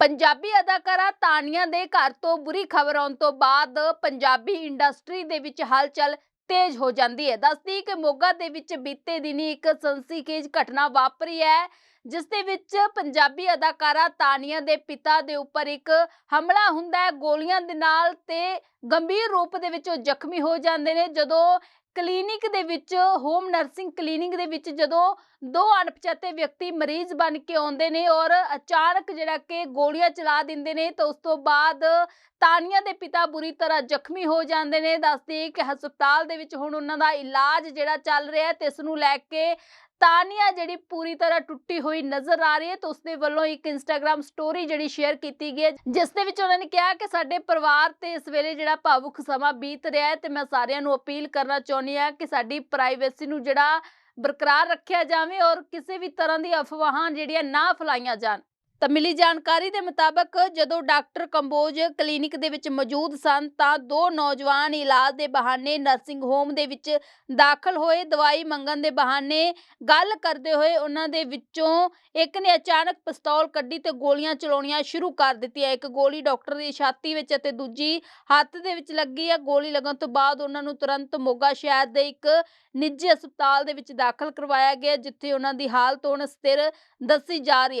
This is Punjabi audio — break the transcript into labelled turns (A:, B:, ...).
A: ਪੰਜਾਬੀ ਅਦਾਕਾਰਾ ਤਾਨੀਆ ਦੇ ਘਰ ਤੋਂ ਬੁਰੀ ਖਬਰ ਆਉਣ ਤੋਂ ਬਾਅਦ ਪੰਜਾਬੀ ਇੰਡਸਟਰੀ ਦੇ ਵਿੱਚ ਹਲਚਲ ਤੇਜ਼ ਹੋ ਜਾਂਦੀ ਹੈ। ਦੱਸਦੀ ਕਿ ਮੋਗਾ ਦੇ ਵਿੱਚ ਬੀਤੇ ਦਿਨੀ ਇੱਕ ਸੰਸੀਕੇਜ ਘਟਨਾ ਵਾਪਰੀ ਹੈ। ਜਿਸ ਦੇ ਵਿੱਚ ਪੰਜਾਬੀ ਅਦਾਕਾਰਾ ਤਾਨੀਆ ਦੇ ਪਿਤਾ ਦੇ ਉੱਪਰ ਇੱਕ ਹਮਲਾ ਹੁੰਦਾ ਹੈ। ਗੋਲੀਆਂ ਦੇ ਨਾਲ ਤੇ ਗੰਭੀਰ ਰੂਪ ਦੇ ਵਿੱਚ ਉਹ ਜ਼ਖਮੀ ਹੋ ਜਾਂਦੇ ਨੇ। ਜਦੋਂ ਕਲੀਨਿਕ ਦੇ ਵਿੱਚ, ਹੋਮ ਨਰਸਿੰਗ ਕਲੀਨਿਕ ਦੇ ਵਿੱਚ ਜਦੋਂ ਦੋ ਅਣਪਛਾਤੇ ਵਿਅਕਤੀ ਮਰੀਜ਼ ਬਣ ਕੇ ਆਉਂਦੇ ਨੇ ਔਰ ਅਚਾਨਕ ਜਿਹੜਾ ਕਿ ਗੋਲੀਆਂ ਚਲਾ ਦਿੰਦੇ ਨੇ, ਤਾਂ ਉਸ ਤੋਂ ਬਾਅਦ ਤਾਨੀਆ ਦੇ ਪਿਤਾ ਬੁਰੀ ਤਰ੍ਹਾਂ ਜ਼ਖਮੀ ਹੋ ਜਾਂਦੇ ਨੇ। ਦੱਸਦੇ ਕਿ ਹਸਪਤਾਲ ਦੇ ਵਿੱਚ ਹੁਣ ਉਹਨਾਂ ਦਾ ਇਲਾਜ ਜਿਹੜਾ ਚੱਲ ਰਿਹਾ ਤੇ ਇਸ ਨੂੰ ਲੈ ਕੇ ਤਾਨੀਆ ਜਿਹੜੀ ਪੂਰੀ ਤਰ੍ਹਾਂ ਟੁੱਟੀ ਹੋਈ ਨਜ਼ਰ ਆ ਰਹੀ ਹੈ ਤਾਂ ਉਸਦੇ ਵੱਲੋਂ ਇੱਕ ਇੰਸਟਾਗ੍ਰam ਸਟੋਰੀ ਜਿਹੜੀ ਸ਼ੇਅਰ ਕੀਤੀ ਗਈ ਹੈ, ਜਿਸ ਦੇ ਵਿੱਚ ਉਹਨਾਂ ਨੇ ਕਿਹਾ ਕਿ ਸਾਡੇ ਪਰਿਵਾਰ ਤੇ ਇਸ ਵੇਲੇ ਜਿਹੜਾ ਭਾਵੁਕ ਸਮਾਂ ਬੀਤ ਰਿਹਾ ਹੈ ਤੇ ਮੈਂ ਸਾਰਿਆਂ ਨੂੰ ਅਪੀਲ ਕਰਨਾ ਚਾਹੁੰਦੀ ਆ ਕਿ ਸਾਡੀ ਪ੍ਰਾਈਵੇਸੀ ਨੂੰ ਜਿਹੜਾ ਬਰਕਰਾਰ ਰੱਖਿਆ ਜਾਵੇ ਔਰ ਕਿਸੇ ਵੀ ਤਰ੍ਹਾਂ ਦੀ ਅਫਵਾਹਾਂ ਜਿਹੜੀਆਂ ਨਾ ਫੈਲਾਈਆਂ ਜਾਣ। ਤਾਂ ਮਿਲੀ ਜਾਣਕਾਰੀ ਦੇ ਮੁਤਾਬਕ ਜਦੋਂ ਡਾਕਟਰ ਕੰਬੋਜ ਕਲੀਨਿਕ ਦੇ ਵਿੱਚ ਮੌਜੂਦ ਸਨ ਤਾਂ ਦੋ ਨੌਜਵਾਨ ਇਲਾਜ ਦੇ ਬਹਾਨੇ ਨਰਸਿੰਗ ਹੋਮ ਦੇ ਵਿੱਚ ਦਾਖਲ ਹੋਏ। ਦਵਾਈ ਮੰਗਣ ਦੇ ਬਹਾਨੇ ਗੱਲ ਕਰਦੇ ਹੋਏ ਉਹਨਾਂ ਦੇ ਵਿੱਚੋਂ ਇੱਕ ਨੇ ਅਚਾਨਕ ਪਿਸਤੌਲ ਕੱਢੀ ਤੇ ਗੋਲੀਆਂ ਚਲਾਉਣੀਆਂ ਸ਼ੁਰੂ ਕਰ ਦਿੱਤੀਆਂ। ਇੱਕ ਗੋਲੀ ਡਾਕਟਰ ਦੀ ਛਾਤੀ ਵਿੱਚ ਅਤੇ ਦੂਜੀ ਹੱਥ ਦੇ ਵਿੱਚ ਲੱਗੀ ਹੈ ਗੋਲੀ ਲੱਗਣ ਤੋਂ ਬਾਅਦ ਉਹਨਾਂ ਨੂੰ ਤੁਰੰਤ ਮੋਗਾ ਸ਼ਹਿਰ ਦੇ ਇੱਕ ਨਿੱਜੀ ਹਸਪਤਾਲ ਦੇ ਵਿੱਚ ਦਾਖਲ ਕਰਵਾਇਆ ਗਿਆ, ਜਿੱਥੇ ਉਹਨਾਂ ਦੀ ਹਾਲਤ ਹੁਣ ਸਥਿਰ ਦੱਸੀ ਜਾ ਰਹੀ ਹੈ।